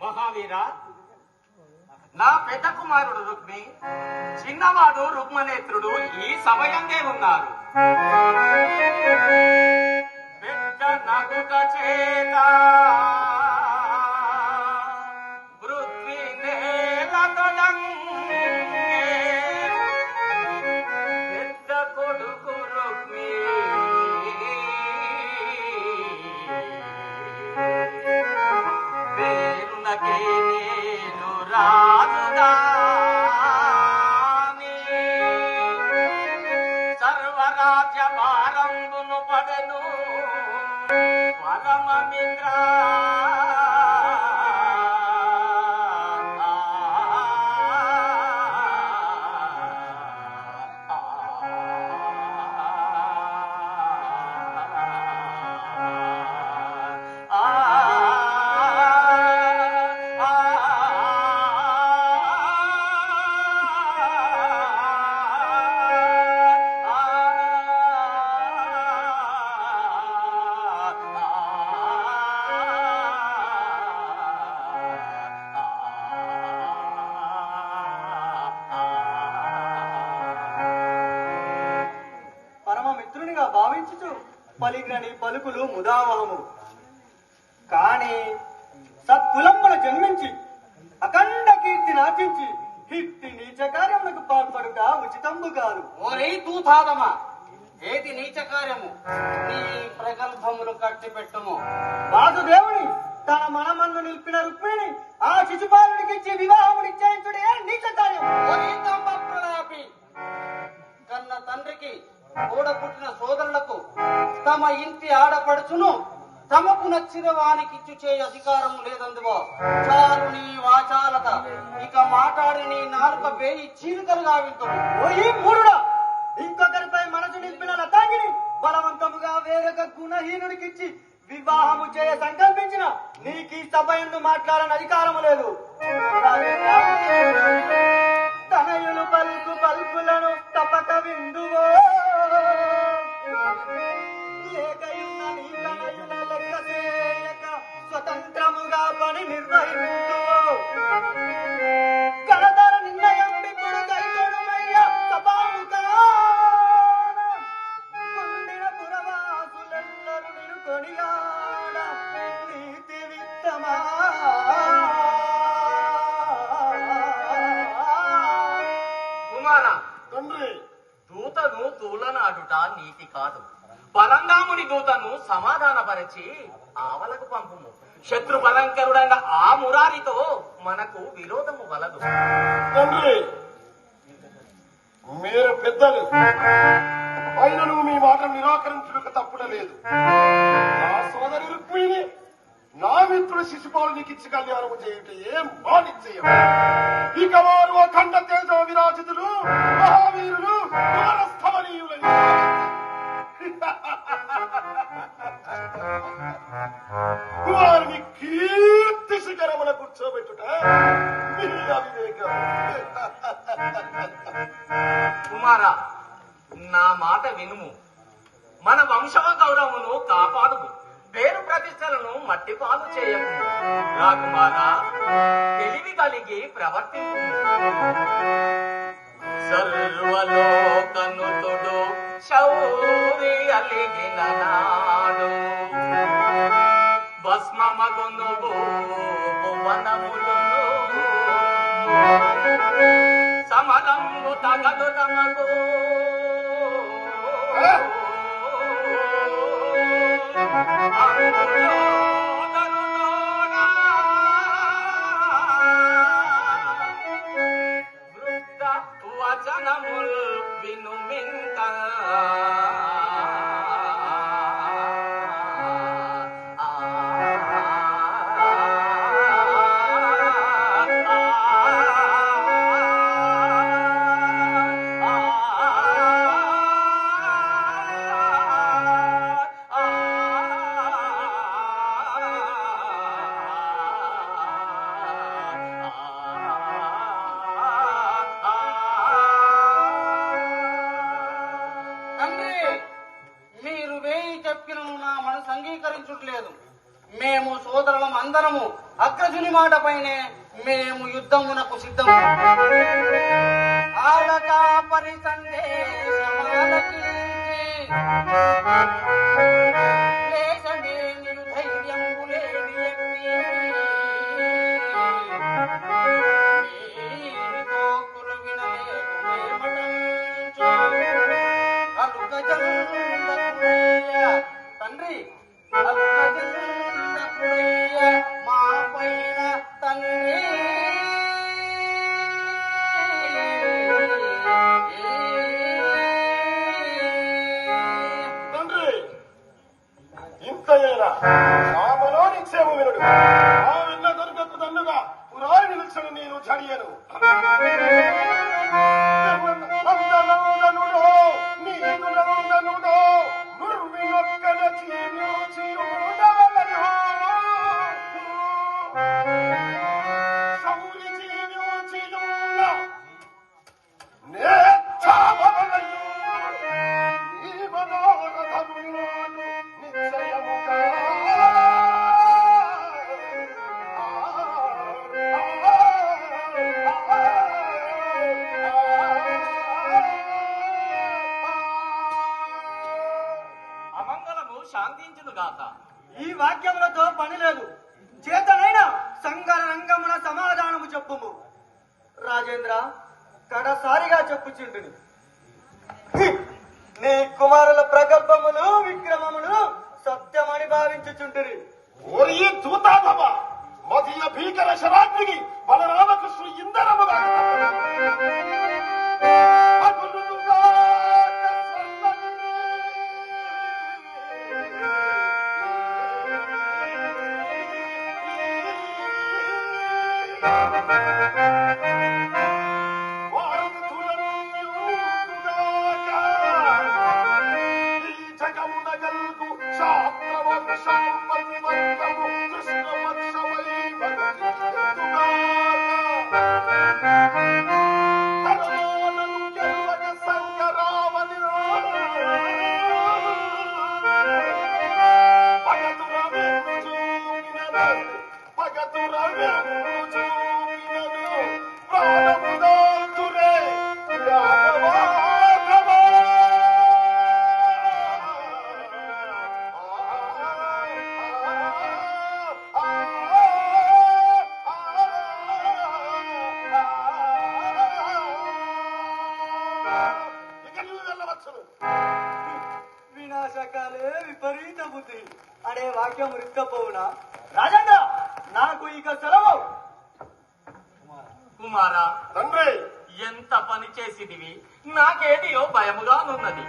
మహావీరా నా పెద్ద కుమారుడు రుక్మి చిన్నవాడు రుక్మనేత్రుడు ఈ సమయంగా ఉన్నారు. विठ्ठल नागुता चेता। Kama Mitra. భావించుచు పలిగ్రని పలుకులు ముదావహము. కాని సత్కులంబున జన్మించి అఖండ కీర్తి నాచించి హిట్టి నీచ కార్యములకు పాల్పడుట ఉచితంబు కాదు. ఓరై తూతాదమా ఏది నీచ కార్యము నీ ప్రగల్భములు కట్టి పెట్టుము వాసుదేవుని తన మనమందు నిలిపిన రుక్మిణిని ఆ శిశుపాలుడికిచ్చి వివాహము నిశ్చయించుడే నీచ కార్యం కన్న తండ్రికి కూడ పుట్టిన సోదరులకు తమ ఇంటి ఆడపడుచును తమకు నచ్చిన వానికిచ్చు చే అధికారం లేదందువో. చారు నీ వాచాలత. ఇక మాట్లాడి నీ నాలుక వేయి చీలికలుగా వింటుడు ఓయి మూడుడా ఇంకొకరిపై మనసు నిలిపిన లతాంగిని బలవంతముగా వేరొక గుణహీనుడికిచ్చి వివాహము చేయ సంకల్పించిన నీకీ సభ ఎందు మాట్లాడని అధికారము లేదు. కుమార. తండ్రి. దూతను తూలనాడుట నీతి కాదు. పరంగాముని దూతను సమాధానపరచి ఆవలకు పంపుము. శత్రు బలంకరుడైన ఆ మురారితో మనకు విరోధము వలదు. తండ్రి మీరు పెద్దలు. అయినను మీ మాట నిరాకరించుటకు తప్పుడలేదు నా సోదరి రుక్మిణి. నా మిత్రుడు శిశుపాలు నీకు ఇచ్చి కళ్యాణము చేయుట ఏం బానిచ్చయం ఇక వారు అఖండ తేజ విరాజితులు మహావీరులు కుమారస్థమనీయులని వారిని కీర్తి శిఖరమున కూర్చోబెట్టుట మీ అవివేకం. కుమారా నా మాట వినుము. మన వంశవ గౌరవమును కాపాడుము. పేరు ప్రతిష్టలను మట్టిపాలు చేయము రాకుమారా తెలివి కలిగి ప్రవర్తింపు సర్వలోకనుతుడు శౌరి అలిగిన నాడు. భస్మమగును భువనములను సమరంగు తగదు తమకు. మేము సోదరులం అందరము అగ్రజుని మాటపైనే మేము యుద్ధమునకు సిద్ధము. ఆడక రాజేంద్ర కడసారిగా చెప్పుచుండును. నీ కుమారుల ప్రగల్భములు విక్రమములు సత్యమని భావించుచుంటురి ఓరియే చూతాధమ మధ్య భీకర శరాగ్నికి బలరామకృష్ణుడు ఇందరముగా వినాశకాలే విపరీత బుద్ధి అనే వాక్యం రిక్కపోవునా రాజేంద్ర నాకు ఇక సెలవు. కుమారా. తండ్రి. ఎంత పని చేసిదివి నాకేదియో భయముగానున్నది.